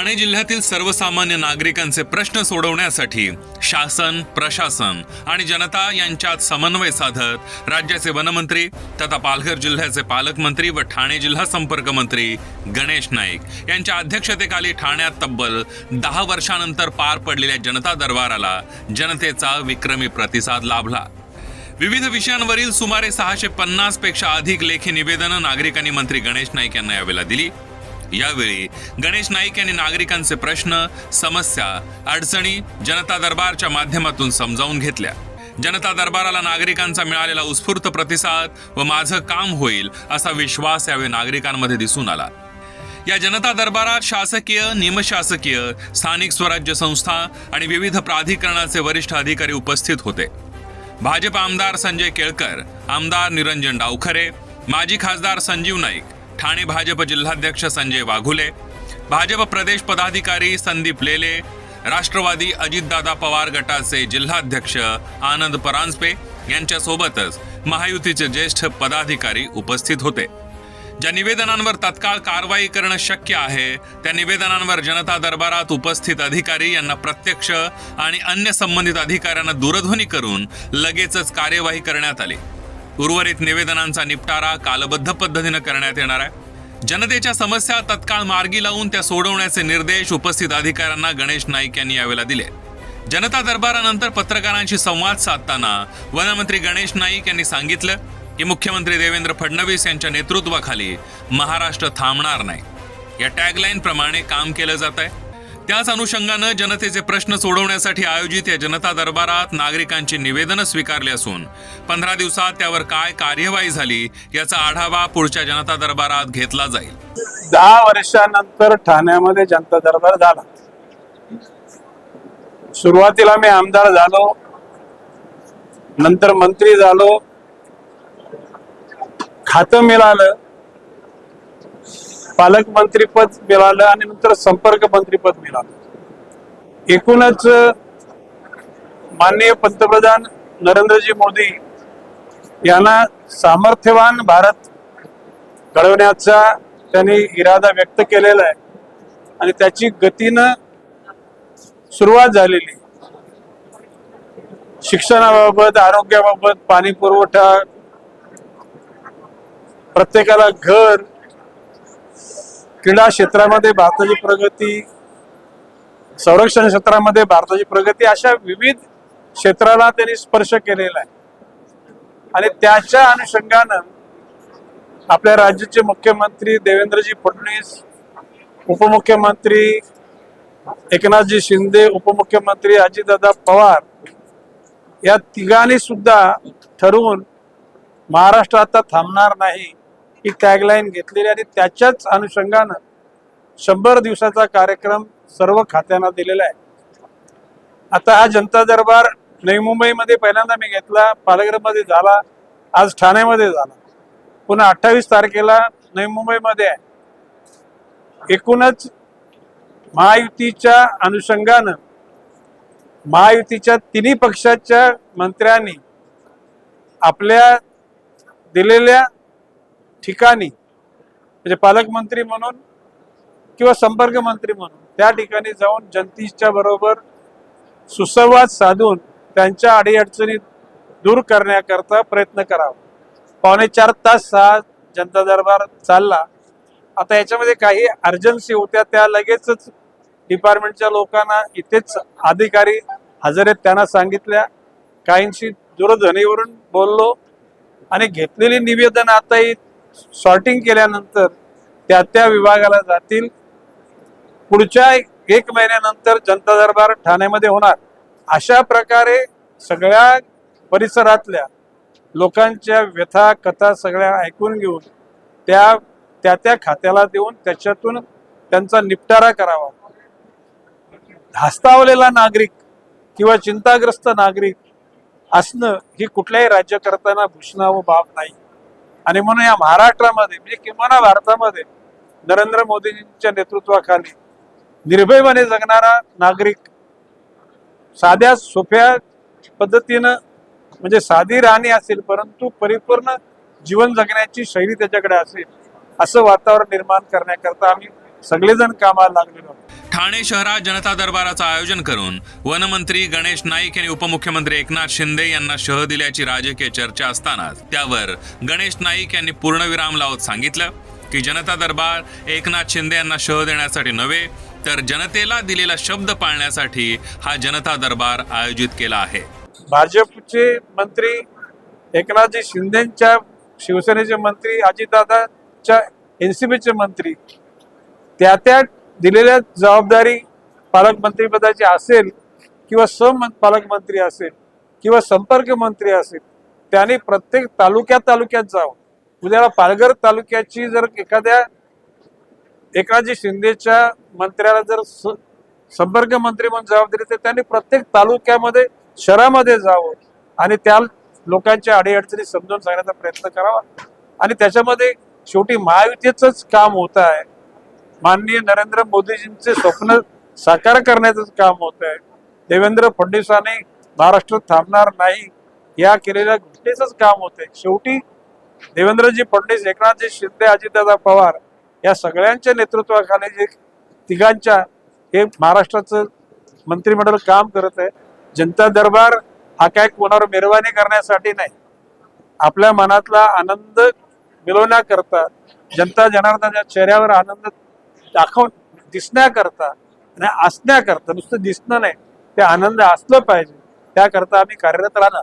ठाणे जिल्ह्यातील सर्वसामान्य नागरिकांचे प्रश्न सोडवण्यासाठी शासन प्रशासन आणि जनता यांच्यात समन्वय साधत राज्याचे वनमंत्री तथा पालघर जिल्ह्याचे पालकमंत्री व ठाणे जिल्हा संपर्क मंत्री गणेश नाईक यांच्या अध्यक्षतेखाली ठाण्यात तब्बल दहा वर्षानंतर पार पडलेल्या जनता दरबाराला जनतेचा विक्रमी प्रतिसाद लाभला. विविध विषयांवरील सुमारे सहाशे पन्नासपेक्षा अधिक लेखी निवेदनं नागरिकांनी मंत्री गणेश नाईक यांना यावेळेला दिली. यावेळी गणेश नाईक यांनी नागरिकांचे प्रश्न समस्या अडचणी जनता दरबारच्या माध्यमातून समजावून घेतल्या. जनता दरबाराला नागरिकांचा मिळालेला उत्स्फूर्त प्रतिसाद व माझं काम होईल असा विश्वास यावेळी नागरिकांमध्ये दिसून आला. या जनता दरबारात शासकीय निमशासकीय स्थानिक स्वराज्य संस्था आणि विविध प्राधिकरणाचे वरिष्ठ अधिकारी उपस्थित होते. भाजप आमदार संजय केळकर आमदार निरंजन डावखरे माजी खासदार संजीव नाईक ठाणे भाजप जिल्हाध्यक्ष संजय वाघुले भाजप प्रदेश पदाधिकारी संदीप लेले राष्ट्रवादी अजितदादा पवार गटाचे जिल्हाध्यक्ष आनंद परांजपे यांच्यासोबतच महायुतीचे ज्येष्ठ पदाधिकारी उपस्थित होते. ज्या निवेदनांवर तत्काळ कारवाई करणं शक्य आहे त्या निवेदनांवर जनता दरबारात उपस्थित अधिकारी यांना प्रत्यक्ष आणि अन्य संबंधित अधिकाऱ्यांना दूरध्वनी करून लगेचच कार्यवाही करण्यात आली. उर्वरित निवेदनांचा निपटारा कालबद्ध पद्धतीनं करण्यात येणार आहे. जनतेच्या समस्या तत्काळ मार्गी लावून त्या सोडवण्याचे निर्देश उपस्थित अधिकाऱ्यांना गणेश नाईक यांनी यावेळेला दिले. जनता दरबारानंतर पत्रकारांशी संवाद साधताना वनमंत्री गणेश नाईक यांनी सांगितलं की मुख्यमंत्री देवेंद्र फडणवीस यांच्या नेतृत्वाखाली महाराष्ट्र थांबणार नाही. या टॅगलाईन प्रमाणे काम केलं जात आहे त्याच अनुषंगानं जनतेचे प्रश्न सोडवण्यासाठी आयोजित या जनता दरबारात नागरिकांची निवेदनं स्वीकारली असून पंधरा दिवसात त्यावर काय कार्यवाही झाली याचा आढावा पुढच्या जनता दरबारात घेतला जाईल. दहा वर्षानंतर ठाण्यामध्ये जनता दरबार झाला. सुरुवातीला मी आमदार झालो. नंतर मंत्री झालो. खातं मिळालं. पालकमंत्रीपद मिळालं आणि नंतर संपर्क मंत्रीपद मिळालं. एकूणच माननीय पंतप्रधान नरेंद्रजी मोदी यांना सामर्थ्यवान भारत घडवण्याचा त्यांनी इरादा व्यक्त केलेला आहे. आणि त्याची गतीनं सुरुवात झालेली. शिक्षणाबाबत आरोग्याबाबत पाणी पुरवठा प्रत्येकाला घर क्रीडा क्षेत्रामध्ये भारताची प्रगती संरक्षण क्षेत्रामध्ये भारताची प्रगती अशा विविध क्षेत्राला त्यांनी स्पर्श केलेला आहे. आणि त्याच्या अनुषंगानं आपल्या राज्याचे मुख्यमंत्री देवेंद्रजी फडणवीस उपमुख्यमंत्री एकनाथजी शिंदे उपमुख्यमंत्री अजितदादा पवार या तिघांनी सुद्धा ठरवून महाराष्ट्र आता थांबणार नाही. ही टॅगलाईन घेतलेली आणि त्याच्याच अनुषंगानं शंभर दिवसाचा कार्यक्रम सर्व खात्यांना दिलेला आहे. आता हा जनता दरबार नवी मुंबईमध्ये पहिल्यांदा मी घेतला पालघरमध्ये झाला आज ठाण्यामध्ये झाला. पुन्हा अठ्ठावीस तारखेला नवी मुंबईमध्ये आहे. एकूणच महायुतीच्या अनुषंगानं महायुतीच्या तिन्ही पक्षाच्या मंत्र्यांनी आपल्या दिलेल्या ठिकाणी म्हणजे पालकमंत्री म्हणून किंवा संपर्क मंत्री म्हणून त्या ठिकाणी जाऊन जनतेच्या बरोबर सुसंवाद साधून त्यांच्या अडीअडचणी दूर करण्याकरता प्रयत्न करावा. पावणे चार तास हा जनता दरबार चालला. आता याच्यामध्ये काही अर्जन्सी होत्या त्या लगेचच डिपार्टमेंटच्या लोकांना इथेच अधिकारी हजर आहेत त्यांना सांगितल्या. काहींशी दूरध्वनीवरून बोललो आणि घेतलेली निवेदन आताही सॉर्टिंग केल्यानंतर त्या त्या विभागाला जातील. पुढच्या एक महिन्यानंतर जनता दरबार ठाण्यामध्ये होणार. अशा प्रकारे सगळ्या परिसरातल्या लोकांच्या व्यथा कथा सगळ्या ऐकून घेऊन त्या त्या त्या खात्याला देऊन त्याच्यातून त्यांचा निपटारा करावा. धास्तावलेला नागरिक किंवा चिंताग्रस्त नागरिक असणं ही कुठल्याही राज्यकर्त्यांना भूषणावं बाब नाही. आणि म्हणून या महाराष्ट्रामध्ये म्हणजे किमान भारतामध्ये नरेंद्र मोदींच्या नेतृत्वाखाली निर्भयपणे जगणारा नागरिक साध्या सोप्या पद्धतीनं म्हणजे साधी राहणी असेल परंतु परिपूर्ण जीवन जगण्याची शैली त्याच्याकडे असेल असं वातावरण निर्माण करण्याकरता आम्ही सगळेजण कामाला लागलेलो आहोत. ठाणे शहरात जनता दरबाराचं आयोजन करून वनमंत्री गणेश नाईक यांनी उपमुख्यमंत्री एकनाथ शिंदे यांना शह दिल्याची राजकीय चर्चा असतानाच त्यावर गणेश नाईक यांनी पूर्णविराम लावत सांगितलं की जनता दरबार एकनाथ शिंदे यांना शह देण्यासाठी नव्हे तर जनतेला दिलेला शब्द पाळण्यासाठी हा जनता दरबार आयोजित केला आहे भाजपचे मंत्री एकनाथजी शिंदेच्या शिवसेनेचे मंत्री अजितदादाच्या एनसीबीचे मंत्री त्या त्या दिलेल्या जबाबदारी पालकमंत्रीपदाची असेल किंवा सम पालकमंत्री असेल किंवा संपर्क मंत्री असेल त्याने प्रत्येक तालुक्या तालुक्यात जावं. म्हणजे उद्याला पालघर तालुक्याची जर एखाद्या एकनाथजी शिंदेच्या मंत्र्याला जर संपर्क मंत्री म्हणून जबाबदारी तर त्यांनी प्रत्येक तालुक्यामध्ये शहरामध्ये जावं आणि त्या लोकांच्या अडीअडचणी समजून सांगण्याचा प्रयत्न करावा. आणि त्याच्यामध्ये शेवटी महायुतीचंच काम होत आहे. माननीय नरेंद्र मोदीजींचे स्वप्न साकार करण्याचं काम होत आहे. देवेंद्र फडणवीसांनी महाराष्ट्र थांबणार नाही या केलेल्या घटनेचंच काम होते आहे. शेवटी देवेंद्रजी फडणवीस एकनाथजी शिंदे अजितदादा पवार या सगळ्यांच्या नेतृत्वाखाली जे तिघांच्या हे महाराष्ट्राचं मंत्रिमंडळ काम करत आहे. जनता दरबार हा काय कोणावर मेहरबानी करण्यासाठी नाही. आपल्या मनातला आनंद मिळवण्याकरता जनता जनार्दनाच्या चेहऱ्यावर आनंद दाखव दिसण्याकरता आणि असण्याकरता नुसतं दिसणं नाही ते आनंद असलं पाहिजे. त्याकरता आम्ही कार्यरत राहणार.